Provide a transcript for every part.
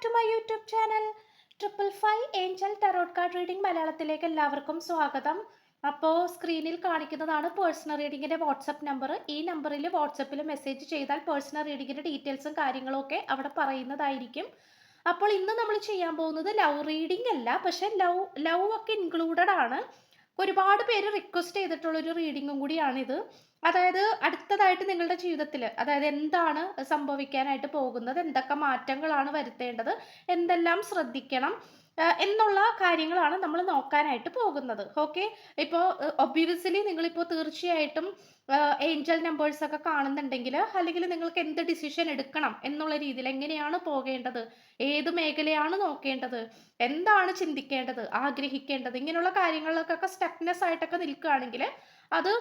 Back to my YouTube channel triple five angel tarot card reading മലയാളത്തിലേക്ക് എല്ലാവർക്കും സ്വാഗതം. അപ്പോൾ സ്ക്രീനിൽ കാണിക്കുന്നതാണ് പേഴ്സണൽ റീഡിങ്ങിന്റെ വാട്സപ്പ് നമ്പർ ഈ നമ്പറിൽ വാട്സപ്പിൽ മെസ്സേജ് ചെയ്താൽ പേഴ്സണൽ റീഡിങ്ങിന്റെ ഡീറ്റെയിൽസും കാര്യങ്ങളും ഒക്കെ അവിടെ പറയുന്നതായിരിക്കും. അപ്പോൾ ഇന്ന് നമ്മൾ ചെയ്യാൻ പോകുന്നത് ലവ് റീഡിംഗ് അല്ല പക്ഷെ ലവ് ലവ് ഒക്കെ ഇൻക്ലൂഡഡ് ആണ്. ഒരുപാട് പേര് റിക്വസ്റ്റ് ചെയ്തിട്ടുള്ളൊരു റീഡിങ്ങും കൂടിയാണിത്. അതായത് അടുത്തതായിട്ട് നിങ്ങളുടെ ജീവിതത്തിൽ അതായത് എന്താണ് സംഭവിക്കാനായിട്ട് പോകുന്നത് എന്തൊക്കെ മാറ്റങ്ങളാണ് വരുത്തേണ്ടത് എന്തെല്ലാം ശ്രദ്ധിക്കണം എന്നുള്ള കാര്യങ്ങളാണ് നമ്മൾ നോക്കാനായിട്ട് പോകുന്നത്. ഓക്കെ? ഇപ്പോൾ ഒബ്വിയസ്ലി നിങ്ങളിപ്പോൾ തീർച്ചയായിട്ടും ഏഞ്ചൽ നമ്പേഴ്സ് ഒക്കെ കാണുന്നുണ്ടെങ്കിൽ അല്ലെങ്കിൽ നിങ്ങൾക്ക് എന്ത് ഡിസിഷൻ എടുക്കണം എന്നുള്ള രീതിയിൽ എങ്ങനെയാണ് പോകേണ്ടത് ഏത് മേഖലയാണ് നോക്കേണ്ടത് എന്താണ് ചിന്തിക്കേണ്ടത് ആഗ്രഹിക്കേണ്ടത് ഇങ്ങനെയുള്ള കാര്യങ്ങളിലൊക്കെ സ്റ്റക്നെസ് ആയിട്ടൊക്കെ നിൽക്കുകയാണെങ്കിൽ അത്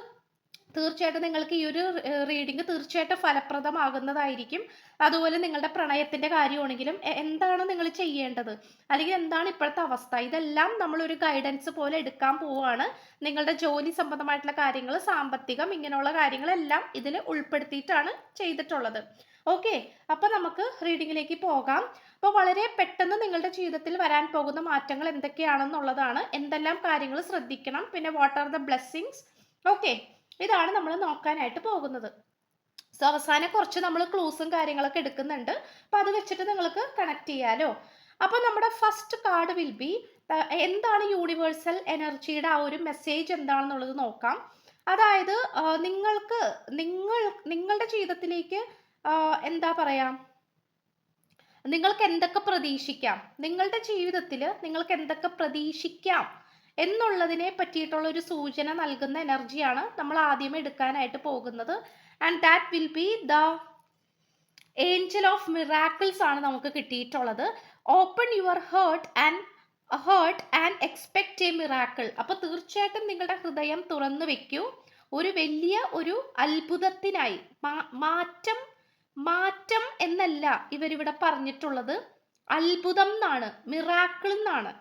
തീർച്ചയായിട്ടും നിങ്ങൾക്ക് ഈ ഒരു റീഡിംഗ് തീർച്ചയായിട്ടും ഫലപ്രദമാകുന്നതായിരിക്കും. അതുപോലെ നിങ്ങളുടെ പ്രണയത്തിന്റെ കാര്യമാണെങ്കിലും എന്താണ് നിങ്ങൾ ചെയ്യേണ്ടത്? അല്ലെങ്കിൽ എന്താണ് ഇപ്പോഴത്തെ അവസ്ഥ? ഇതെല്ലാം നമ്മൾ ഒരു ഗൈഡൻസ് പോലെ എടുക്കാൻ പോവുകയാണ് നിങ്ങളുടെ ജോലി സംബന്ധമായിട്ടുള്ള കാര്യങ്ങൾ സാമ്പത്തികം ഇങ്ങനെയുള്ള കാര്യങ്ങളെല്ലാം ഇതിൽ ഉൾപ്പെടുത്തിയിട്ടാണ് ചെയ്തിട്ടുള്ളത്. ഓക്കെ അപ്പൊ നമുക്ക് റീഡിങ്ങിലേക്ക് പോകാം. അപ്പോൾ വളരെ പെട്ടെന്ന് നിങ്ങളുടെ ജീവിതത്തിൽ വരാൻ പോകുന്ന മാറ്റങ്ങൾ എന്തൊക്കെയാണെന്നുള്ളതാണ്. എന്തെല്ലാം കാര്യങ്ങൾ ശ്രദ്ധിക്കണം? പിന്നെ what are the blessings okay ഇതാണ് നമ്മൾ നോക്കാനായിട്ട് പോകുന്നത്. സോ അവസാനം കുറച്ച് നമ്മൾ ക്ലൂസും കാര്യങ്ങളൊക്കെ എടുക്കുന്നുണ്ട്. അപ്പോൾ അത് വെച്ചിട്ട് നിങ്ങൾക്ക് കണക്ട് ചെയ്യാലോ. അപ്പോൾ നമ്മുടെ ഫസ്റ്റ് കാർഡ് വിൽ ബി എന്താണ് യൂണിവേഴ്സൽ എനർജിയുടെ ആ ഒരു മെസ്സേജ് എന്താണെന്നുള്ളത് നോക്കാം. അതായത് നിങ്ങൾക്ക് നിങ്ങൾ നിങ്ങളുടെ ജീവിതത്തിലേക്ക് എന്താ പറയാ? നിങ്ങൾക്ക് എന്തൊക്കെ പ്രതീക്ഷിക്കാം? നിങ്ങളുടെ ജീവിതത്തിൽ നിങ്ങൾക്ക് എന്തൊക്കെ പ്രതീക്ഷിക്കാം? എന്നുള്ളതിനെ പറ്റിയിട്ടുള്ള ഒരു സൂചന നൽകുന്ന എനർജിയാണ് നമ്മൾ ആദ്യം എടുക്കാനായിട്ട് പോകുന്നത്. And that will be the angel of miracles ആണ് നമുക്ക് കിട്ടിയിട്ടുള്ളത്. Open your heart and heart and expect a miracle അപ്പോൾ തീർച്ചയായിട്ടും നിങ്ങളുടെ ഹൃദയം തുറന്നു വെക്കൂ. ഒരു വലിയ ഒരു അത്ഭുതത്തിനായി. മാറ്റം മാറ്റം എന്നല്ല ഇവരിവിടെ പറഞ്ഞിട്ടുള്ളത്. അത്ഭുതം എന്നാണ് മിറാക്കിൾ എന്നാണ്.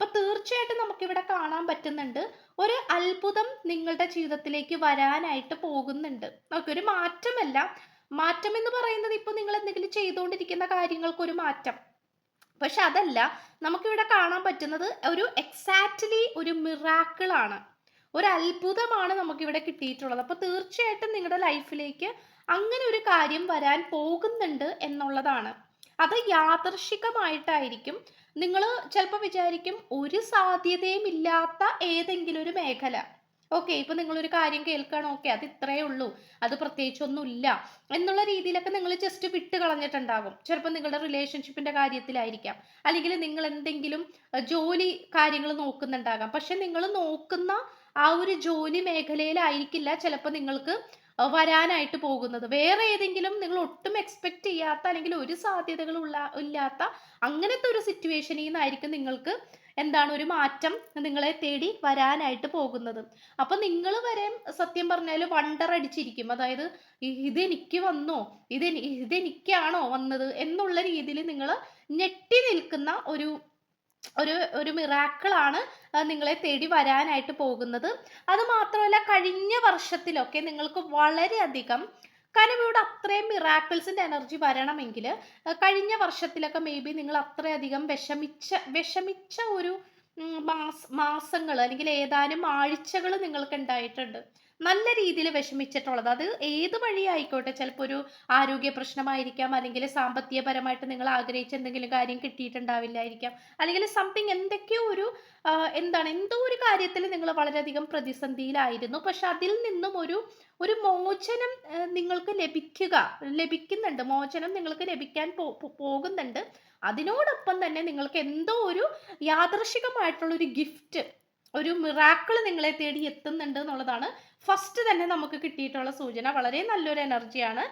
അപ്പൊ തീർച്ചയായിട്ടും നമുക്കിവിടെ കാണാൻ പറ്റുന്നുണ്ട്. ഒരു അത്ഭുതം നിങ്ങളുടെ ജീവിതത്തിലേക്ക് വരാനായിട്ട് പോകുന്നുണ്ട്. നമുക്ക് ഒരു മാറ്റമല്ല. മാറ്റം എന്ന് പറയുന്നത് ഇപ്പൊ നിങ്ങൾ എന്തെങ്കിലും ചെയ്തുകൊണ്ടിരിക്കുന്ന കാര്യങ്ങൾക്ക് ഒരു മാറ്റം. പക്ഷെ അതല്ല നമുക്കിവിടെ കാണാൻ പറ്റുന്നത് ഒരു എക്സാക്ട്ലി ഒരു മിറാക്കിൾ ആണ്. ഒരു അത്ഭുതമാണ് നമുക്കിവിടെ കിട്ടിയിട്ടുള്ളത്. അപ്പൊ തീർച്ചയായിട്ടും നിങ്ങളുടെ ലൈഫിലേക്ക് അങ്ങനെ ഒരു കാര്യം വരാൻ പോകുന്നുണ്ട് എന്നുള്ളതാണ്. അത് യാദർശികമായിട്ടായിരിക്കും നിങ്ങൾ ചിലപ്പോൾ വിചാരിക്കും ഒരു സാധ്യതയും ഇല്ലാത്ത ഏതെങ്കിലും ഒരു മേഖല. ഓക്കെ ഇപ്പൊ നിങ്ങളൊരു കാര്യം കേൾക്കണം. ഓക്കെ അത് ഇത്രയേ ഉള്ളൂ. അത് പ്രത്യേകിച്ചൊന്നുമില്ല. എന്നുള്ള രീതിയിലൊക്കെ നിങ്ങൾ ജസ്റ്റ് വിട്ട് കളഞ്ഞിട്ടുണ്ടാകും. ചിലപ്പോൾ നിങ്ങളുടെ റിലേഷൻഷിപ്പിന്റെ കാര്യത്തിലായിരിക്കാം. അല്ലെങ്കിൽ നിങ്ങൾ എന്തെങ്കിലും ജോലി കാര്യങ്ങൾ നോക്കുന്നുണ്ടാകാം. പക്ഷെ നിങ്ങൾ നോക്കുന്ന ആ ഒരു ജോലി മേഖലയിലായിരിക്കില്ല. ചിലപ്പോൾ നിങ്ങൾക്ക് വരാനായിട്ട് പോകുന്നത്. വേറെ ഏതെങ്കിലും നിങ്ങൾ ഒട്ടും എക്സ്പെക്ട് ചെയ്യാത്ത അല്ലെങ്കിൽ ഒരു സാധ്യതകളും ഇല്ലാത്ത അങ്ങനത്തെ ഒരു സിറ്റുവേഷനിൽ നിന്നായിരിക്കും നിങ്ങൾക്ക് എന്താണ് ഒരു മാറ്റം നിങ്ങളെ തേടി വരാനായിട്ട് പോകുന്നത്. അപ്പൊ നിങ്ങൾ വരെ സത്യം പറഞ്ഞാൽ വണ്ടർ അടിച്ചിരിക്കും. അതായത് ഇതെനിക്ക് വന്നോ? ഇതെനി ഇതെനിക്കാണോ വന്നത്? എന്നുള്ള രീതിയിൽ നിങ്ങൾ ഞെട്ടി നിൽക്കുന്ന ഒരു ഒരു ഒരു മിറാക്കിളാണ് നിങ്ങളെ തേടി വരാനായിട്ട് പോകുന്നത്. അത് മാത്രമല്ല കഴിഞ്ഞ വർഷത്തിലൊക്കെ നിങ്ങൾക്ക് വളരെയധികം കാരണം ഇവിടെ അത്രയും മിറാക്കിൾസിന്റെ എനർജി വരണമെങ്കിൽ കഴിഞ്ഞ വർഷത്തിലൊക്കെ മേ ബി നിങ്ങൾ അത്രയധികം വിഷമിച്ച വിഷമിച്ച ഒരു മാസ മാസങ്ങൾ അല്ലെങ്കിൽ ഏതാനും ആഴ്ചകൾ നിങ്ങൾക്ക് ഉണ്ടായിട്ടുണ്ട്. നല്ല രീതിയിൽ വിഷമിച്ചിട്ടുള്ളത്. അത് ഏത് വഴി ആയിക്കോട്ടെ ചിലപ്പോൾ ഒരു ആരോഗ്യ പ്രശ്നമായിരിക്കാം അല്ലെങ്കിൽ സാമ്പത്തികപരമായിട്ട് നിങ്ങൾ ആഗ്രഹിച്ച എന്തെങ്കിലും കാര്യം കിട്ടിയിട്ടുണ്ടാവില്ലായിരിക്കാം അല്ലെങ്കിൽ സംതിങ് എന്തൊക്കെയോ ഒരു എന്താണ് എന്തോ ഒരു കാര്യത്തിൽ നിങ്ങൾ വളരെയധികം പ്രതിസന്ധിയിലായിരുന്നു. പക്ഷെ അതിൽ നിന്നും ഒരു ഒരു മോചനം നിങ്ങൾക്ക് ലഭിക്കുക ലഭിക്കുന്നുണ്ട്. മോചനം നിങ്ങൾക്ക് ലഭിക്കാൻ പോകുന്നുണ്ട്. അതിനോടൊപ്പം തന്നെ നിങ്ങൾക്ക് എന്തോ ഒരു യാദൃശികമായിട്ടുള്ള ഒരു ഗിഫ്റ്റ് ഒരു മിറാക്കിൾ നിങ്ങളെ തേടി എത്തുന്നുണ്ട് എന്നുള്ളതാണ്. ഫസ്റ്റ് തന്നെ നമുക്ക് കിട്ടിയിട്ടുള്ള സൂചന. വളരെ നല്ലൊരു എനർജിയാണ്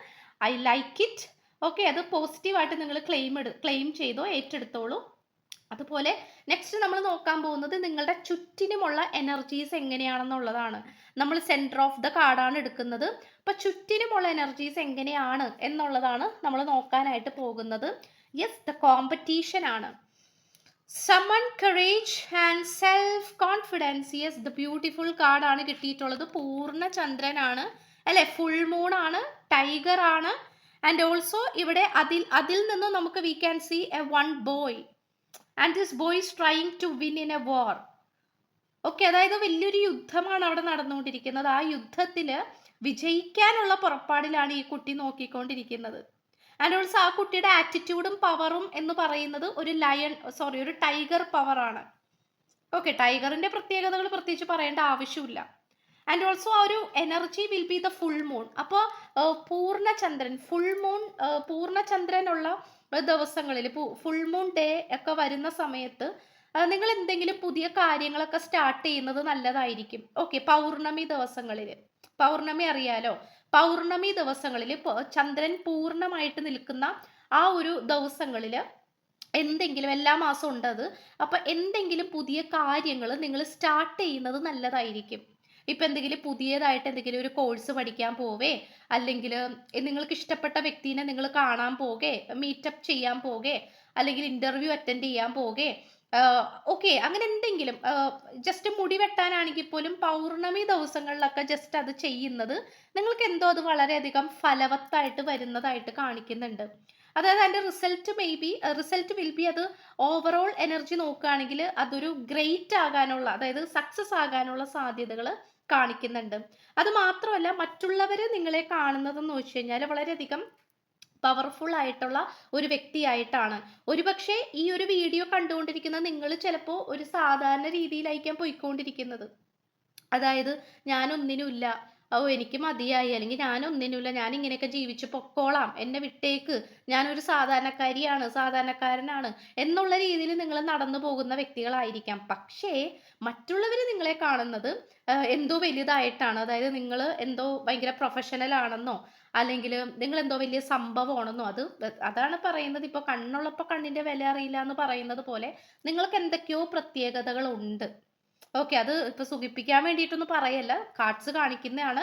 ഐ ലൈക്ക് ഇറ്റ് ഓക്കെ അത് പോസിറ്റീവായിട്ട് നിങ്ങൾ ക്ലെയിം എടു ക്ലെയിം ചെയ്തോ ഏറ്റെടുത്തോളൂ. അതുപോലെ നെക്സ്റ്റ് നമ്മൾ നോക്കാൻ പോകുന്നത് നിങ്ങളുടെ ചുറ്റിനുമുള്ള എനർജീസ് എങ്ങനെയാണെന്നുള്ളതാണ്. നമ്മൾ സെന്റർ ഓഫ് ദ കാർഡാണ് എടുക്കുന്നത്. അപ്പൊ ചുറ്റിനുമുള്ള എനർജീസ് എങ്ങനെയാണ് എന്നുള്ളതാണ് നമ്മൾ നോക്കാനായിട്ട് പോകുന്നത്. യെസ് ദ കോമ്പറ്റീഷൻ ആണ്. Summon courage and self confidence yes the beautiful കാർഡാണ് കിട്ടിയിട്ടുള്ളത്. പൂർണ ചന്ദ്രനാണ് അല്ലെ? ഫുൾ മൂൺ ആണ്. ടൈഗർ ആണ്. ആൻഡ് ഓൾസോ ഇവിടെ അതിൽ അതിൽ നിന്ന് നമുക്ക് we can see a one boy and this boy is trying to win in a war okay അതായത് വലിയൊരു യുദ്ധമാണ് അവിടെ നടന്നുകൊണ്ടിരിക്കുന്നത്. ആ യുദ്ധത്തിൽ വിജയിക്കാനുള്ള പുറപ്പാടിലാണ് ഈ കുട്ടി നോക്കിക്കൊണ്ടിരിക്കുന്നത്. ആൻഡ് ആ കുട്ടിയുടെ ആറ്റിറ്റ്യൂഡും പവറും എന്ന് പറയുന്നത് ഒരു ലയൺ സോറി ഒരു ടൈഗർ പവറാണ് ഓക്കെ ടൈഗറിന്റെ പ്രത്യേകതകൾ പ്രത്യേകിച്ച് പറയേണ്ട ആവശ്യമില്ല. ആൻഡ് ഓൾസോ ആ ഒരു energy will be the full moon അപ്പോൾ പൂർണചന്ദ്രൻ ഫുൾ മൂൺ പൂർണചന്ദ്രനുള്ള ദിവസങ്ങളിൽ ഫുൾ മൂൺ ഡേ ഒക്കെ വരുന്ന സമയത്ത് നിങ്ങൾ എന്തെങ്കിലും പുതിയ കാര്യങ്ങളൊക്കെ സ്റ്റാർട്ട് ചെയ്യുന്നത് നല്ലതായിരിക്കും. ഓക്കെ പൗർണമി ദിവസങ്ങളിൽ. പൗർണമി അറിയാലോ? പൗർണമി ദിവസങ്ങളിൽ ഇപ്പോൾ ചന്ദ്രൻ പൂർണമായിട്ട് നിൽക്കുന്ന ആ ഒരു ദിവസങ്ങളിൽ എന്തെങ്കിലും എല്ലാ മാസവും ഉണ്ട് അത്. അപ്പം എന്തെങ്കിലും പുതിയ കാര്യങ്ങൾ നിങ്ങൾ സ്റ്റാർട്ട് ചെയ്യുന്നത് നല്ലതായിരിക്കും. ഇപ്പം എന്തെങ്കിലും പുതിയതായിട്ട് എന്തെങ്കിലും ഒരു കോഴ്സ് പഠിക്കാൻ പോവേ അല്ലെങ്കിൽ നിങ്ങൾക്ക് ഇഷ്ടപ്പെട്ട വ്യക്തിനെ നിങ്ങൾ കാണാൻ പോകെ മീറ്റപ്പ് ചെയ്യാൻ പോകെ അല്ലെങ്കിൽ ഇന്റർവ്യൂ അറ്റൻഡ് ചെയ്യാൻ പോകെ ഓക്കെ. അങ്ങനെ എന്തെങ്കിലും ജസ്റ്റ് മുടി വെട്ടാനാണെങ്കിൽ പോലും പൗർണമി ദിവസങ്ങളിലൊക്കെ ജസ്റ്റ് അത് ചെയ്യുന്നത് നിങ്ങൾക്ക് എന്തോ അത് വളരെയധികം ഫലവത്തായിട്ട് വരുന്നതായിട്ട് കാണിക്കുന്നുണ്ട്. അതായത് അതിന്റെ result may be result will be അത് ഓവറോൾ എനർജി നോക്കുകയാണെങ്കിൽ അതൊരു ഗ്രേറ്റ് ആകാനുള്ള അതായത് സക്സസ് ആകാനുള്ള സാധ്യതകൾ കാണിക്കുന്നുണ്ട്. അത് മാത്രമല്ല മറ്റുള്ളവർ നിങ്ങളെ കാണുന്നതെന്ന് വെച്ച് കഴിഞ്ഞാൽ വളരെയധികം പവർഫുൾ ആയിട്ടുള്ള ഒരു വ്യക്തിയായിട്ടാണ്. ഒരുപക്ഷെ ഈ ഒരു വീഡിയോ കണ്ടുകൊണ്ടിരിക്കുന്ന നിങ്ങൾ ചിലപ്പോൾ ഒരു സാധാരണ രീതിയിലായിരിക്കാം പോയിക്കൊണ്ടിരിക്കുന്നത്. അതായത് ഞാനൊന്നിനുമില്ല ഓ എനിക്ക് മതിയായി. അല്ലെങ്കിൽ ഞാൻ ഒന്നിനുമില്ല ഞാൻ ഇങ്ങനെയൊക്കെ ജീവിച്ച് പൊക്കോളാം എന്നെ വിട്ടേക്ക്. ഞാനൊരു സാധാരണക്കാരിയാണ് സാധാരണക്കാരനാണ് എന്നുള്ള രീതിയിൽ നിങ്ങൾ നടന്നു പോകുന്ന വ്യക്തികളായിരിക്കാം. പക്ഷേ മറ്റുള്ളവർ നിങ്ങളെ കാണുന്നത് എന്തോ വലുതായിട്ടാണ്. അതായത് നിങ്ങൾ എന്തോ ഭയങ്കര പ്രൊഫഷണൽ ആണെന്നോ അല്ലെങ്കിൽ നിങ്ങൾ എന്തോ വലിയ സംഭവമാണെന്നോ അത് അതാണ് പറയുന്നത്. ഇപ്പോൾ കണ്ണുള്ളപ്പോൾ കണ്ണിന്റെ വില അറിയില്ല എന്ന് പറയുന്നത് പോലെ നിങ്ങൾക്ക് എന്തൊക്കെയോ പ്രത്യേകതകളുണ്ട്. ഓക്കെ അത് ഇപ്പൊ സുഖിപ്പിക്കാൻ വേണ്ടിയിട്ടൊന്നും പറയല്ല. കാർഡ്സ് കാണിക്കുന്നതാണ്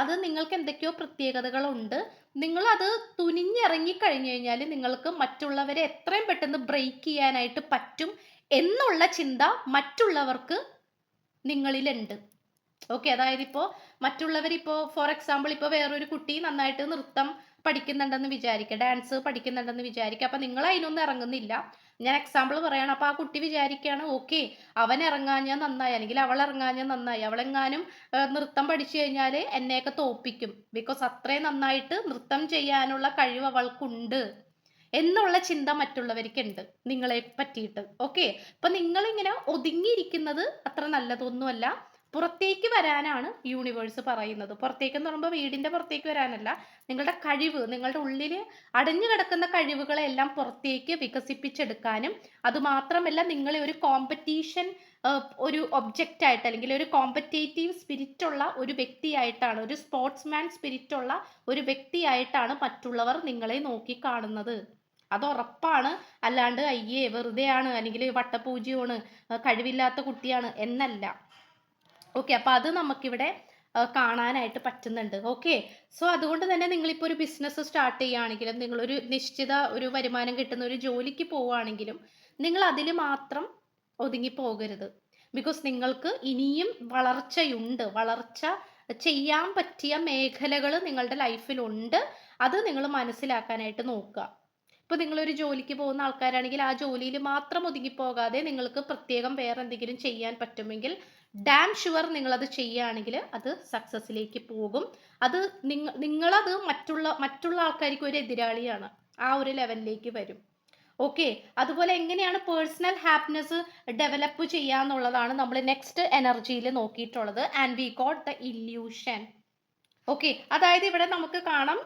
അത് നിങ്ങൾക്ക് എന്തൊക്കെയോ പ്രത്യേകതകളുണ്ട്. നിങ്ങൾ അത് തുനിഞ്ഞിറങ്ങി കഴിഞ്ഞു കഴിഞ്ഞാൽ നിങ്ങൾക്ക് മറ്റുള്ളവരെ എത്രയും പെട്ടെന്ന് ബ്രേക്ക് ചെയ്യാനായിട്ട് പറ്റും എന്നുള്ള ചിന്ത മറ്റുള്ളവർക്ക് നിങ്ങളിലുണ്ട്. ഓക്കെ അതായത് ഇപ്പോൾ മറ്റുള്ളവർ ഇപ്പോൾ ഫോർ എക്സാമ്പിൾ ഇപ്പോൾ വേറൊരു കുട്ടി നന്നായിട്ട് നൃത്തം പഠിക്കുന്നുണ്ടെന്ന് വിചാരിക്കുക ഡാൻസ് പഠിക്കുന്നുണ്ടെന്ന് വിചാരിക്കുക. അപ്പം നിങ്ങൾ അതിനൊന്നും ഇറങ്ങുന്നില്ല. ഞാൻ എക്സാമ്പിൾ പറയണം. അപ്പോൾ ആ കുട്ടി വിചാരിക്കുകയാണ് ഓക്കെ അവൻ ഇറങ്ങാഞ്ഞാൽ നന്നായി. അല്ലെങ്കിൽ അവൾ ഇറങ്ങാഞ്ഞാൽ നന്നായി. അവളെങ്ങാനും നൃത്തം പഠിച്ചു കഴിഞ്ഞാൽ എന്നെയൊക്കെ തോപ്പിക്കും. ബിക്കോസ് അത്രയും നന്നായിട്ട് നൃത്തം ചെയ്യാനുള്ള കഴിവ് അവൾക്കുണ്ട്. എന്നുള്ള ചിന്ത മറ്റുള്ളവർക്കുണ്ട് നിങ്ങളെ പറ്റിയിട്ട്. ഓക്കെ? അപ്പൊ നിങ്ങളിങ്ങനെ ഒതുങ്ങിയിരിക്കുന്നത് അത്ര നല്ലതൊന്നുമല്ല. പുറത്തേക്ക് വരാനാണ് യൂണിവേഴ്സ് പറയുന്നത്. പുറത്തേക്ക് എന്ന് പറയുമ്പോൾ വീടിന്റെ പുറത്തേക്ക് വരാനല്ല നിങ്ങളുടെ കഴിവ് നിങ്ങളുടെ ഉള്ളിൽ അടഞ്ഞു കിടക്കുന്ന കഴിവുകളെല്ലാം പുറത്തേക്ക് വികസിപ്പിച്ചെടുക്കാനും അതുമാത്രമല്ല നിങ്ങളെ ഒരു കോമ്പറ്റീഷൻ ഒരു ഒബ്ജക്റ്റ് ആയിട്ട് അല്ലെങ്കിൽ ഒരു കോമ്പറ്റേറ്റീവ് സ്പിരിറ്റ് ഉള്ള ഒരു വ്യക്തിയായിട്ടാണ് ഒരു സ്പോർട്സ്മാൻ സ്പിരിറ്റ് ഉള്ള ഒരു വ്യക്തിയായിട്ടാണ് മറ്റുള്ളവർ നിങ്ങളെ നോക്കി കാണുന്നത് അത് ഉറപ്പാണ്. അല്ലാണ്ട് അയ്യേ വെറുതെയാണ്. അല്ലെങ്കിൽ വട്ടപൂജ്യമാണ് കഴിവില്ലാത്ത കുട്ടിയാണ്. എന്നല്ല. ഓക്കെ അപ്പൊ അത് നമുക്കിവിടെ കാണാനായിട്ട് പറ്റുന്നുണ്ട്. ഓക്കെ സോ അതുകൊണ്ട് തന്നെ നിങ്ങളിപ്പോൾ ഒരു ബിസിനസ് സ്റ്റാർട്ട് ചെയ്യുകയാണെങ്കിലും നിങ്ങളൊരു നിശ്ചിത ഒരു വരുമാനം കിട്ടുന്ന ഒരു ജോലിക്ക് പോവുകയാണെങ്കിലും നിങ്ങൾ അതിൽ മാത്രം ഒതുങ്ങി പോകരുത്. ബിക്കോസ് നിങ്ങൾക്ക് ഇനിയും വളർച്ചയുണ്ട്. വളർച്ച ചെയ്യാൻ പറ്റിയ മേഖലകൾ നിങ്ങളുടെ ലൈഫിലുണ്ട്. അത് നിങ്ങൾ മനസ്സിലാക്കാനായിട്ട് നോക്കുക. ഇപ്പോൾ നിങ്ങളൊരു ജോലിക്ക് പോകുന്ന ആൾക്കാരാണെങ്കിൽ ആ ജോലിയിൽ മാത്രം ഒതുങ്ങി പോകാതെ നിങ്ങൾക്ക് പ്രത്യേകം വേറെ എന്തെങ്കിലും ചെയ്യാൻ പറ്റുമെങ്കിൽ ഡാം ഷുവർ നിങ്ങളത് ചെയ്യുകയാണെങ്കിൽ അത് സക്സസ്സിലേക്ക് പോകും. അത് നിങ്ങ നിങ്ങളത് മറ്റുള്ള മറ്റുള്ള ആൾക്കാർക്ക് ഒരു എതിരാളിയാണ്. ആ ഒരു ലെവലിലേക്ക് വരും. ഓക്കെ അതുപോലെ എങ്ങനെയാണ് പേഴ്സണൽ ഹാപ്പിനെസ് ഡെവലപ്പ് ചെയ്യാന്നുള്ളതാണ് നമ്മൾ നെക്സ്റ്റ് എനർജിയിൽ നോക്കിയിട്ടുള്ളത്. And we got the illusion okay അതായത് ഇവിടെ നമുക്ക് കാണാം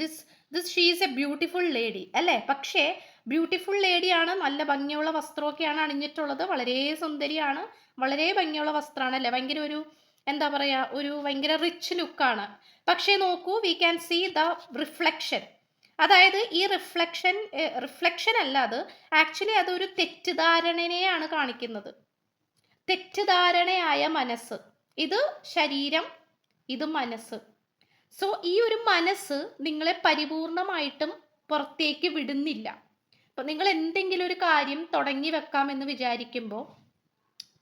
this this she's a beautiful lady അല്ലേ? പക്ഷേ ബ്യൂട്ടിഫുൾ ലേഡിയാണ് നല്ല ഭംഗിയുള്ള വസ്ത്രമൊക്കെയാണ് അണിഞ്ഞിട്ടുള്ളത് വളരെ സുന്ദരിയാണ് വളരെ ഭംഗിയുള്ള വസ്ത്രമാണ് അല്ലേ? ഭയങ്കര ഒരു എന്താ പറയുക ഒരു ഭയങ്കര റിച്ച് ലുക്കാണ് പക്ഷേ നോക്കൂ we can see the reflection അതായത് ഈ റിഫ്ലക്ഷൻ റിഫ്ലക്ഷൻ അല്ല അത് ആക്ച്വലി അതൊരു തെറ്റിദ്ധാരണനെയാണ് കാണിക്കുന്നത്. തെറ്റിദ്ധാരണയായ മനസ്സ്. ഇത് ശരീരം ഇത് മനസ്സ്. സോ ഈ ഒരു മനസ്സ് നിങ്ങളെ പരിപൂർണമായിട്ടും പുറത്തേക്ക് വിടുന്നില്ല. അപ്പൊ നിങ്ങൾ എന്തെങ്കിലും ഒരു കാര്യം തുടങ്ങി വെക്കാമെന്ന് വിചാരിക്കുമ്പോൾ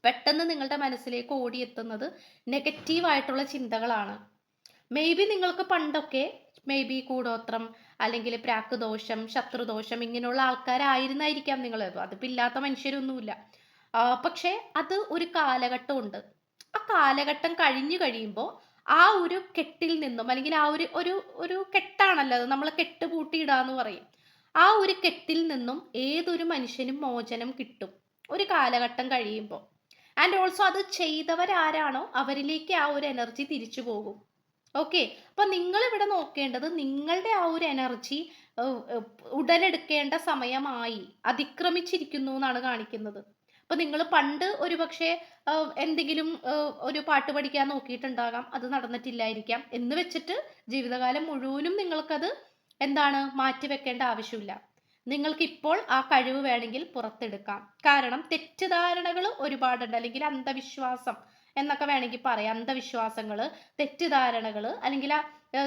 പെട്ടെന്ന് നിങ്ങളുടെ മനസ്സിലേക്ക് ഓടിയെത്തുന്നത് നെഗറ്റീവായിട്ടുള്ള ചിന്തകളാണ്. മേ ബി നിങ്ങൾക്ക് പണ്ടൊക്കെ മേ ബി കൂടോത്രം അല്ലെങ്കിൽ പ്രാക്ക് ദോഷം ശത്രുദോഷം ഇങ്ങനെയുള്ള ആൾക്കാരായിരുന്നായിരിക്കാം നിങ്ങൾ. അതിപ്പോൾ ഇല്ലാത്ത മനുഷ്യരൊന്നുമില്ല. പക്ഷേ അത് ഒരു കാലഘട്ടമുണ്ട്. ആ കാലഘട്ടം കഴിഞ്ഞു കഴിയുമ്പോൾ ആ ഒരു കെട്ടിൽ നിന്നും അല്ലെങ്കിൽ ആ ഒരു ഒരു ഒരു കെട്ടാണല്ലോ അത്. നമ്മൾ കെട്ട് പൂട്ടിയിടാന്ന് പറയും. ആ ഒരു കെട്ടിൽ നിന്നും ഏതൊരു മനുഷ്യനും മോചനം കിട്ടും. ഒരു കാലഘട്ടം കഴിയുമ്പോൾ. ആൻഡ് ഓൾസോ അത് ചെയ്തവരാരാണോ അവരിലേക്ക് ആ ഒരു എനർജി തിരിച്ചു പോകും. ഓക്കെ അപ്പൊ നിങ്ങൾ ഇവിടെ നോക്കേണ്ടത് നിങ്ങളുടെ ആ ഒരു എനർജി ഉടലെടുക്കേണ്ട സമയമായി. അതിക്രമിച്ചിരിക്കുന്നു എന്നാണ് കാണിക്കുന്നത്. അപ്പൊ നിങ്ങൾ പണ്ട് ഒരു പക്ഷേ എന്തെങ്കിലും ഒരു പാട്ട് പഠിക്കാൻ നോക്കിയിട്ടുണ്ടാകാം. അത് നടന്നിട്ടില്ലായിരിക്കാം. എന്ന് വെച്ചിട്ട് ജീവിതകാലം മുഴുവനും നിങ്ങൾക്കത് എന്താണ് മാറ്റി വെക്കേണ്ട ആവശ്യമില്ല. നിങ്ങൾക്ക് ഇപ്പോൾ ആ കഴിവ് വേണമെങ്കിൽ പുറത്തെടുക്കാം. കാരണം തെറ്റിദ്ധാരണകൾ ഒരുപാടുണ്ട്. അല്ലെങ്കിൽ അന്ധവിശ്വാസം എന്നൊക്കെ വേണമെങ്കിൽ പറയാം. അന്ധവിശ്വാസങ്ങൾ തെറ്റിദ്ധാരണകൾ അല്ലെങ്കിൽ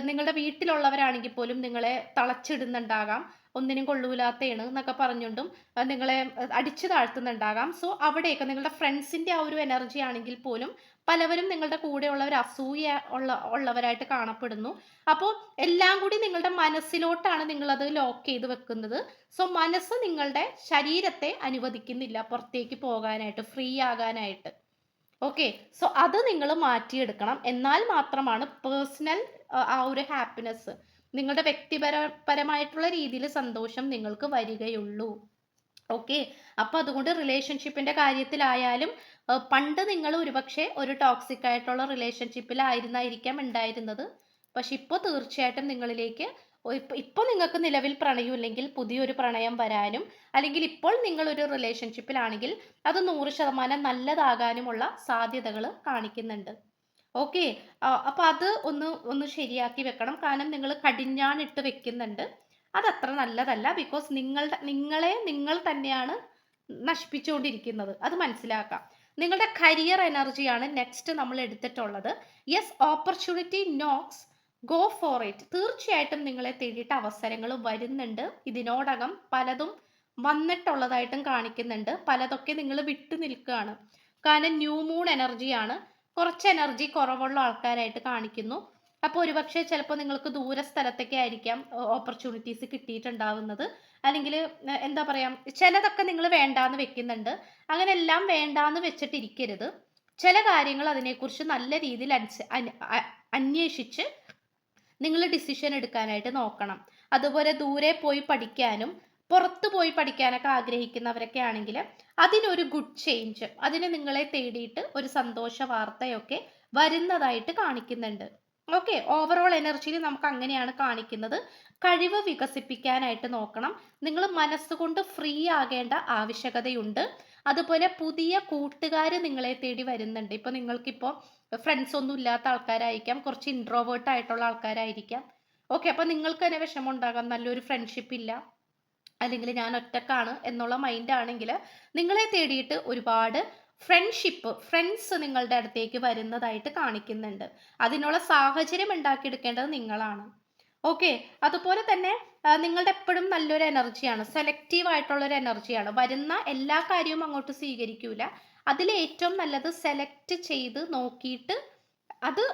നിങ്ങളുടെ വീട്ടിലുള്ളവരാണെങ്കിൽ പോലും നിങ്ങളെ തളച്ചിടുന്നുണ്ടാകാം. ഒന്നിനും കൊള്ളൂലാത്തയാണ് എന്നൊക്കെ പറഞ്ഞുകൊണ്ടും നിങ്ങളെ അടിച്ചു താഴ്ത്തുന്നുണ്ടാകാം. സോ അവിടെയൊക്കെ നിങ്ങളുടെ ഫ്രണ്ട്സിന്റെ ആ ഒരു എനർജി ആണെങ്കിൽ പോലും പലവരും നിങ്ങളുടെ കൂടെയുള്ളവർ അസൂയ ഉള്ള ഉള്ളവരായിട്ട് കാണപ്പെടുന്നു. അപ്പോൾ എല്ലാം കൂടി നിങ്ങളുടെ മനസ്സിലോട്ടാണ് നിങ്ങളത് ലോക്ക് ചെയ്ത് വെക്കുന്നത്. സോ മനസ്സ് നിങ്ങളുടെ ശരീരത്തെ അനുവദിക്കുന്നില്ല പുറത്തേക്ക് പോകാനായിട്ട് ഫ്രീ ആകാനായിട്ട്. ഓക്കെ സോ അത് നിങ്ങൾ മാറ്റിയെടുക്കണം. എന്നാൽ മാത്രമാണ് പേഴ്സണൽ ആ ഒരു ഹാപ്പിനെസ് നിങ്ങളുടെ വ്യക്തിപരപരമായിട്ടുള്ള രീതിയിൽ സന്തോഷം നിങ്ങൾക്ക് വരികയുള്ളൂ. ഓക്കെ? അപ്പൊ അതുകൊണ്ട് റിലേഷൻഷിപ്പിന്റെ കാര്യത്തിലായാലും പണ്ട് നിങ്ങൾ ഒരുപക്ഷെ ഒരു ടോക്സിക് ആയിട്ടുള്ള റിലേഷൻഷിപ്പിലായിരുന്നായിരിക്കാം ഉണ്ടായിരുന്നത്. പക്ഷെ ഇപ്പോൾ തീർച്ചയായിട്ടും നിങ്ങളിലേക്ക് ഇപ്പൊ ഇപ്പൊ നിങ്ങൾക്ക് നിലവിൽ പ്രണയമില്ലെങ്കിൽ പുതിയൊരു പ്രണയം വരാനും അല്ലെങ്കിൽ ഇപ്പോൾ നിങ്ങൾ ഒരു റിലേഷൻഷിപ്പിലാണെങ്കിൽ അത് നൂറ് ശതമാനം നല്ലതാകാനുമുള്ള സാധ്യതകൾ കാണിക്കുന്നുണ്ട്. ഓക്കെ അപ്പൊ അത് ഒന്ന് ഒന്ന് ശരിയാക്കി വെക്കണം. കാരണം നിങ്ങൾ കടിഞ്ഞാണിട്ട് വെക്കുന്നുണ്ട്. അതത്ര നല്ലതല്ല. ബിക്കോസ് നിങ്ങളുടെ നിങ്ങളെ നിങ്ങൾ തന്നെയാണ് നശിപ്പിച്ചുകൊണ്ടിരിക്കുന്നത്. അത് മനസ്സിലാക്കാം. നിങ്ങളുടെ കരിയർ എനർജിയാണ് നെക്സ്റ്റ് നമ്മൾ എടുത്തിട്ടുള്ളത്. Yes opportunity knocks go for it തീർച്ചയായിട്ടും നിങ്ങളെ തേടിയിട്ട് അവസരങ്ങൾ വരുന്നുണ്ട്. ഇതിനോടകം പലതും വന്നിട്ടുള്ളതായിട്ടും കാണിക്കുന്നുണ്ട്. പലതൊക്കെ നിങ്ങൾ വിട്ടു നിൽക്കുകയാണ് കാരണം ന്യൂ മൂൺ എനർജിയാണ് കുറച്ച് എനർജി കുറവുള്ള ആൾക്കാരായിട്ട് കാണിക്കുന്നു. അപ്പോൾ ഒരുപക്ഷെ ചിലപ്പോൾ നിങ്ങൾക്ക് ദൂര സ്ഥലത്തൊക്കെ ആയിരിക്കാം ഓപ്പർച്യൂണിറ്റീസ് കിട്ടിയിട്ടുണ്ടാവുന്നത്. അല്ലെങ്കിൽ എന്താ പറയുക ചിലതൊക്കെ നിങ്ങൾ വേണ്ടാന്ന് വെക്കുന്നുണ്ട്. അങ്ങനെ എല്ലാം വേണ്ടാന്ന് വെച്ചിട്ടിരിക്കരുത്. ചില കാര്യങ്ങൾ അതിനെക്കുറിച്ച് നല്ല രീതിയിൽ അന്വേഷിച്ച് നിങ്ങൾ ഡിസിഷൻ എടുക്കാനായിട്ട് നോക്കണം. അതുപോലെ ദൂരെ പോയി പഠിക്കാനും പുറത്ത് പോയി പഠിക്കാനൊക്കെ ആഗ്രഹിക്കുന്നവരൊക്കെ ആണെങ്കിൽ അതിനൊരു ഗുഡ് ചേഞ്ച് അതിന് നിങ്ങളെ തേടിയിട്ട് ഒരു സന്തോഷ വാർത്തയൊക്കെ വരുന്നതായിട്ട് കാണിക്കുന്നുണ്ട്. ഓക്കെ ഓവറോൾ എനർജിയിൽ നമുക്ക് അങ്ങനെയാണ് കാണിക്കുന്നത്. കഴിവ് വികസിപ്പിക്കാനായിട്ട് നോക്കണം. നിങ്ങൾ മനസ്സുകൊണ്ട് ഫ്രീ ആകേണ്ട ആവശ്യകതയുണ്ട്. അതുപോലെ പുതിയ കൂട്ടുകാർ നിങ്ങളെ തേടി വരുന്നുണ്ട്. ഇപ്പൊ നിങ്ങൾക്കിപ്പോ ഫ്രണ്ട്സ് ഒന്നും ഇല്ലാത്ത ആൾക്കാരായിരിക്കാം. കുറച്ച് ഇൻട്രോവേർട്ട് ആയിട്ടുള്ള ആൾക്കാരായിരിക്കാം. ഓക്കെ അപ്പൊ നിങ്ങൾക്ക് തന്നെ വിഷമം ഉണ്ടാകാം നല്ലൊരു ഫ്രണ്ട്ഷിപ്പ് ഇല്ല. അല്ലെങ്കിൽ ഞാൻ ഒറ്റക്കാണ് എന്നുള്ള മൈൻഡ് ആണെങ്കിൽ നിങ്ങളെ തേടിയിട്ട് ഒരുപാട് ഫ്രണ്ട്ഷിപ്പ് ഫ്രണ്ട്സ് നിങ്ങളുടെ അടുത്തേക്ക് വരുന്നതായിട്ട് കാണിക്കുന്നുണ്ട്. അതിനുള്ള സാഹചര്യം ഉണ്ടാക്കിയെടുക്കേണ്ടത് നിങ്ങളാണ്. ഓക്കെ അതുപോലെ തന്നെ നിങ്ങളുടെ എപ്പോഴും നല്ലൊരു എനർജിയാണ് സെലക്റ്റീവ് ആയിട്ടുള്ള ഒരു എനർജിയാണ് വരുന്ന എല്ലാ കാര്യവും അങ്ങോട്ട് സ്വീകരിക്കൂല. അതിൽ ഏറ്റവും നല്ലത് സെലക്ട് ചെയ്ത് നോക്കിയിട്ട് അത്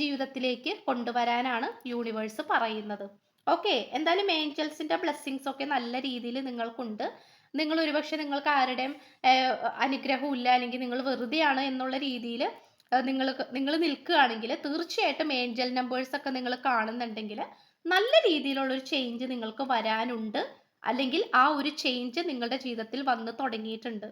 ജീവിതത്തിലേക്ക് കൊണ്ടുവരാനാണ് യൂണിവേഴ്സ് പറയുന്നത്. ഓക്കെ എന്തായാലും ഏഞ്ചൽസിന്റെ ബ്ലെസ്സിങ്സ് ഒക്കെ നല്ല രീതിയിൽ നിങ്ങൾക്കുണ്ട്. നിങ്ങൾ ഒരുപക്ഷെ നിങ്ങൾക്ക് ആരുടെയും അനുഗ്രഹം ഇല്ല അല്ലെങ്കിൽ നിങ്ങൾ വെറുതെയാണ് എന്നുള്ള രീതിയിൽ നിങ്ങൾ നിങ്ങൾ നിൽക്കുകയാണെങ്കിൽ തീർച്ചയായിട്ടും ഏഞ്ചൽ നമ്പേഴ്സ് ഒക്കെ നിങ്ങൾ കാണുന്നുണ്ടെങ്കിൽ നല്ല രീതിയിലുള്ള ഒരു ചേഞ്ച് നിങ്ങൾക്ക് വരാനുണ്ട്. അല്ലെങ്കിൽ ആ ഒരു ചേഞ്ച് നിങ്ങളുടെ ജീവിതത്തിൽ വന്ന് തുടങ്ങിയിട്ടുണ്ട്.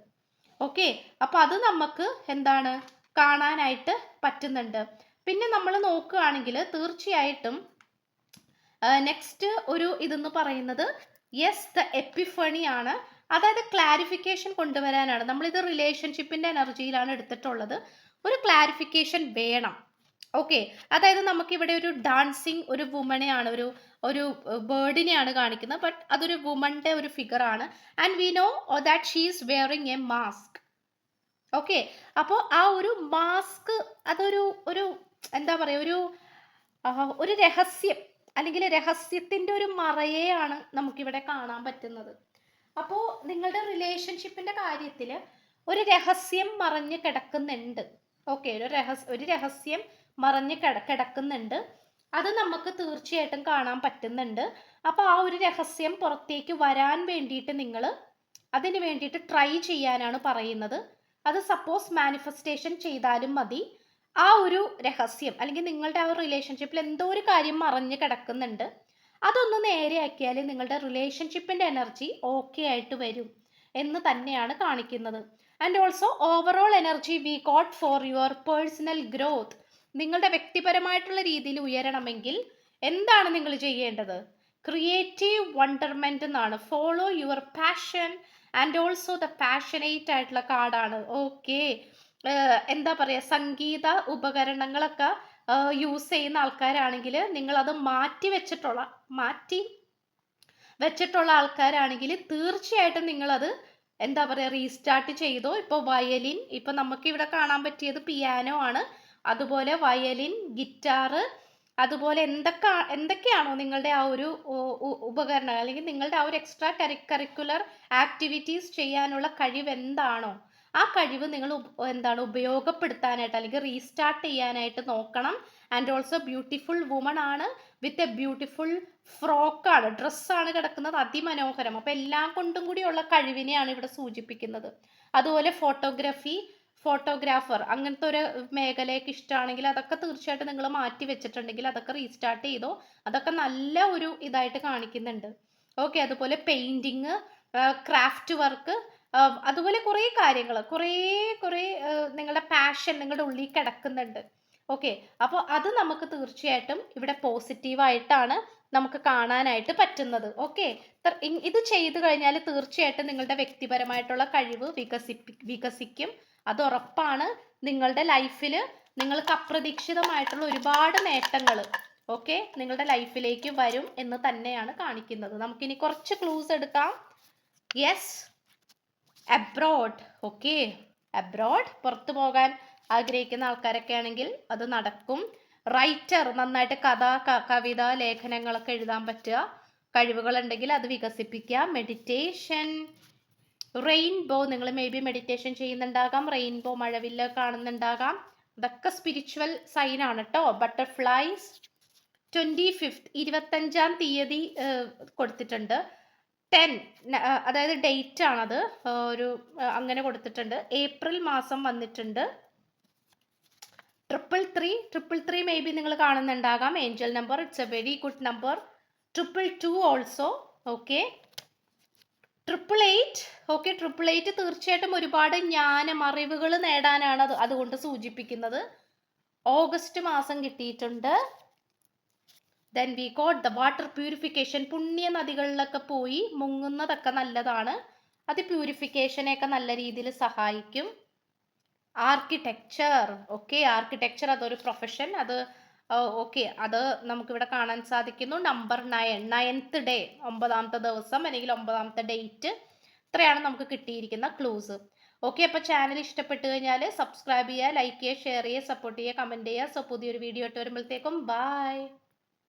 ഓക്കെ അപ്പൊ അത് നമുക്ക് എന്താണ്? കാണാനായിട്ട് പറ്റുന്നുണ്ട്. പിന്നെ നമ്മൾ നോക്കുകയാണെങ്കിൽ തീർച്ചയായിട്ടും നെക്സ്റ്റ് ഒരു ഇതെന്ന് പറയുന്നത് യെസ് ദ എപ്പിഫണി ആണ്. അതായത് ക്ലാരിഫിക്കേഷൻ കൊണ്ടുവരാനാണ്. നമ്മളിത് റിലേഷൻഷിപ്പിന്റെ എനർജിയിലാണ് എടുത്തിട്ടുള്ളത്. ഒരു ക്ലാരിഫിക്കേഷൻ വേണം. ഓക്കെ അതായത് നമുക്കിവിടെ ഒരു ഡാൻസിങ് ഒരു വുമണെയാണ് ഒരു ഒരു ബേർഡിനെയാണ് കാണിക്കുന്നത്. ബട്ട് അതൊരു വുമന്റെ ഒരു ഫിഗർ ആണ്. And we know that she is wearing a mask okay അപ്പോൾ ആ ഒരു മാസ്ക് അതൊരു ഒരു എന്താ പറയുക ഒരു ഒരു രഹസ്യം. അല്ലെങ്കിൽ രഹസ്യത്തിന്റെ ഒരു മറയെയാണ് നമുക്കിവിടെ കാണാൻ പറ്റുന്നത്. അപ്പോൾ നിങ്ങളുടെ റിലേഷൻഷിപ്പിന്റെ കാര്യത്തിൽ ഒരു രഹസ്യം മറഞ്ഞ് കിടക്കുന്നുണ്ട്. ഓക്കെ ഒരു രഹസ്യ ഒരു രഹസ്യം മറഞ്ഞ് കിട കിടക്കുന്നുണ്ട്. അത് നമുക്ക് തീർച്ചയായിട്ടും കാണാൻ പറ്റുന്നുണ്ട്. അപ്പോൾ ആ ഒരു രഹസ്യം പുറത്തേക്ക് വരാൻ വേണ്ടിയിട്ട് നിങ്ങൾ അതിന് വേണ്ടിയിട്ട് ട്രൈ ചെയ്യാനാണ് പറയുന്നത്. അത് സപ്പോസ് മാനിഫെസ്റ്റേഷൻ ചെയ്താലും മതി. ആ ഒരു രഹസ്യം അല്ലെങ്കിൽ നിങ്ങളുടെ ആ ഒരു റിലേഷൻഷിപ്പിൽ എന്തോ ഒരു കാര്യം മറഞ്ഞു കിടക്കുന്നുണ്ട്. അതൊന്ന് നേരെയാക്കിയാൽ നിങ്ങളുടെ റിലേഷൻഷിപ്പിന്റെ എനർജി ഓക്കെ ആയിട്ട് വരും എന്ന് തന്നെയാണ് കാണിക്കുന്നത്. And also overall energy we got for your personal growth നിങ്ങളുടെ വ്യക്തിപരമായിട്ടുള്ള രീതിയിൽ ഉയരണമെങ്കിൽ എന്താണ് നിങ്ങൾ ചെയ്യേണ്ടത്? ക്രിയേറ്റീവ് വണ്ടർമെന്റ് എന്നാണ്. Follow your passion and also the passionate ആയിട്ടുള്ള കാർഡാണ് ഓക്കെ എന്താ പറയുക സംഗീത ഉപകരണങ്ങളൊക്കെ യൂസ് ചെയ്യുന്ന ആൾക്കാരാണെങ്കിൽ നിങ്ങൾ അത് മാറ്റി വെച്ചിട്ടുള്ള മാറ്റി വെച്ചിട്ടുള്ള ആൾക്കാരാണെങ്കിൽ തീർച്ചയായിട്ടും നിങ്ങളത് എന്താ പറയുക റീസ്റ്റാർട്ട് ചെയ്തോ? ഇപ്പോൾ വയലിൻ ഇപ്പോൾ നമുക്ക് ഇവിടെ കാണാൻ പറ്റിയത് പിയാനോ ആണ്. അതുപോലെ വയലിൻ ഗിറ്റാറ് അതുപോലെ എന്തൊക്കെ എന്തൊക്കെയാണോ നിങ്ങളുടെ ആ ഒരു ഉപകരണം? അല്ലെങ്കിൽ നിങ്ങളുടെ ആ ഒരു എക്സ്ട്രാ കരിക്കുലർ ആക്ടിവിറ്റീസ് ചെയ്യാനുള്ള കഴിവ് എന്താണോ? ആ കഴിവ് നിങ്ങൾ എന്താണ് ഉപയോഗപ്പെടുത്താനായിട്ട് അല്ലെങ്കിൽ റീസ്റ്റാർട്ട് ചെയ്യാനായിട്ട് നോക്കണം. ആൻഡ് ഓൾസോ ബ്യൂട്ടിഫുൾ വുമൺ ആണ് വിത്ത് എ ബ്യൂട്ടിഫുൾ ഫ്രോക്കാണ് ഡ്രസ്സാണ് കിടക്കുന്നത് അതിമനോഹരം. അപ്പോൾ എല്ലാം കൊണ്ടും കൂടിയുള്ള കഴിവിനെയാണ് ഇവിടെ സൂചിപ്പിക്കുന്നത്. അതുപോലെ ഫോട്ടോഗ്രാഫി ഫോട്ടോഗ്രാഫർ അങ്ങനത്തെ ഒരു മേഖലയൊക്കെ ഇഷ്ടമാണെങ്കിൽ അതൊക്കെ തീർച്ചയായിട്ടും നിങ്ങൾ മാറ്റി വെച്ചിട്ടുണ്ടെങ്കിൽ അതൊക്കെ റീസ്റ്റാർട്ട് ചെയ്തോ അതൊക്കെ നല്ല ഒരു ഇതായിട്ട് കാണിക്കുന്നുണ്ട്. ഓക്കെ അതുപോലെ പെയിന്റിങ് ക്രാഫ്റ്റ് വർക്ക് അതുപോലെ കുറേ കാര്യങ്ങൾ കുറേ കുറേ നിങ്ങളുടെ പാഷൻ നിങ്ങളുടെ ഉള്ളിൽ കിടക്കുന്നുണ്ട്. ഓക്കെ അപ്പോൾ അത് നമുക്ക് തീർച്ചയായിട്ടും ഇവിടെ പോസിറ്റീവായിട്ടാണ് നമുക്ക് കാണാനായിട്ട് പറ്റുന്നത്. ഓക്കെ ഇത് ചെയ്തു കഴിഞ്ഞാൽ തീർച്ചയായിട്ടും നിങ്ങളുടെ വ്യക്തിപരമായിട്ടുള്ള കഴിവ് വികസിപ്പി വികസിക്കും. അത് ഉറപ്പാണ്. നിങ്ങളുടെ ലൈഫിൽ നിങ്ങൾക്ക് അപ്രതീക്ഷിതമായിട്ടുള്ള ഒരുപാട് നേട്ടങ്ങൾ ഓക്കെ നിങ്ങളുടെ ലൈഫിലേക്ക് വരും എന്ന് തന്നെയാണ് കാണിക്കുന്നത്. നമുക്കിനി കുറച്ച് ക്ലൂസ് എടുക്കാം. യെസ് അബ്രോഡ് ഓക്കെ അബ്രോഡ് പുറത്തു പോകാൻ ആഗ്രഹിക്കുന്ന ആൾക്കാരൊക്കെ ആണെങ്കിൽ അത് നടക്കും. റൈറ്റർ നന്നായിട്ട് കഥ കവിത ലേഖനങ്ങളൊക്കെ എഴുതാൻ പറ്റുക. കഴിവുകളുണ്ടെങ്കിൽ അത് വികസിപ്പിക്കുക. മെഡിറ്റേഷൻ റെയിൻബോ നിങ്ങൾ മേ ബി മെഡിറ്റേഷൻ ചെയ്യുന്നുണ്ടാകാം. റെയിൻബോ മഴവില്ല കാണുന്നുണ്ടാകാം. അതൊക്കെ സ്പിരിച്വൽ സൈൻ ആണ് കേട്ടോ ബട്ടർഫ്ലൈസ് ട്വന്റി ഫിഫ്ത്ത് ഇരുപത്തഞ്ചാം തീയതി കൊടുത്തിട്ടുണ്ട്. ടെൻ അതായത് ഡേറ്റ് ആണത്. ഒരു അങ്ങനെ കൊടുത്തിട്ടുണ്ട്. ഏപ്രിൽ മാസം വന്നിട്ടുണ്ട്. Triple three triple three may be നിങ്ങൾ കാണുന്നുണ്ടാകാം. Angel number it's a very good number. Triple two also okay. Triple eight okay. Triple eight തീർച്ചയായിട്ടും ഒരുപാട് ജ്ഞാനം അറിവുകൾ നേടാനാണ് അത് അതുകൊണ്ട് സൂചിപ്പിക്കുന്നത്. ഓഗസ്റ്റ് മാസം കിട്ടിയിട്ടുണ്ട്. Then we got the water purification പുണ്യ നദികളിലൊക്കെ പോയി മുങ്ങുന്നതൊക്കെ നല്ലതാണ്. അത് പ്യൂരിഫിക്കേഷനെയൊക്കെ നല്ല രീതിയിൽ സഹായിക്കും. ആർക്കിടെക്ചർ ഓക്കെ ആർക്കിടെക്ചർ അതൊരു പ്രൊഫഷൻ അത് ഓക്കെ അത് നമുക്കിവിടെ കാണാൻ സാധിക്കുന്നു. നമ്പർ നയൻ നയൻത്ത് ഡേ ഒമ്പതാമത്തെ ദിവസം അല്ലെങ്കിൽ ഒമ്പതാമത്തെ ഡേറ്റ് ഇത്രയാണ് നമുക്ക് കിട്ടിയിരിക്കുന്ന ക്ലൂസ് ഓക്കെ അപ്പോൾ ചാനൽ ഇഷ്ടപ്പെട്ട് കഴിഞ്ഞാൽ സബ്സ്ക്രൈബ് ചെയ്യുക ലൈക്ക് ചെയ്യുക ഷെയർ ചെയ്യുക സപ്പോർട്ട് ചെയ്യുക കമന്റ് ചെയ്യുക. സോ പുതിയൊരു വീഡിയോ ഇട്ട് വരുമ്പോഴത്തേക്കും ബൈ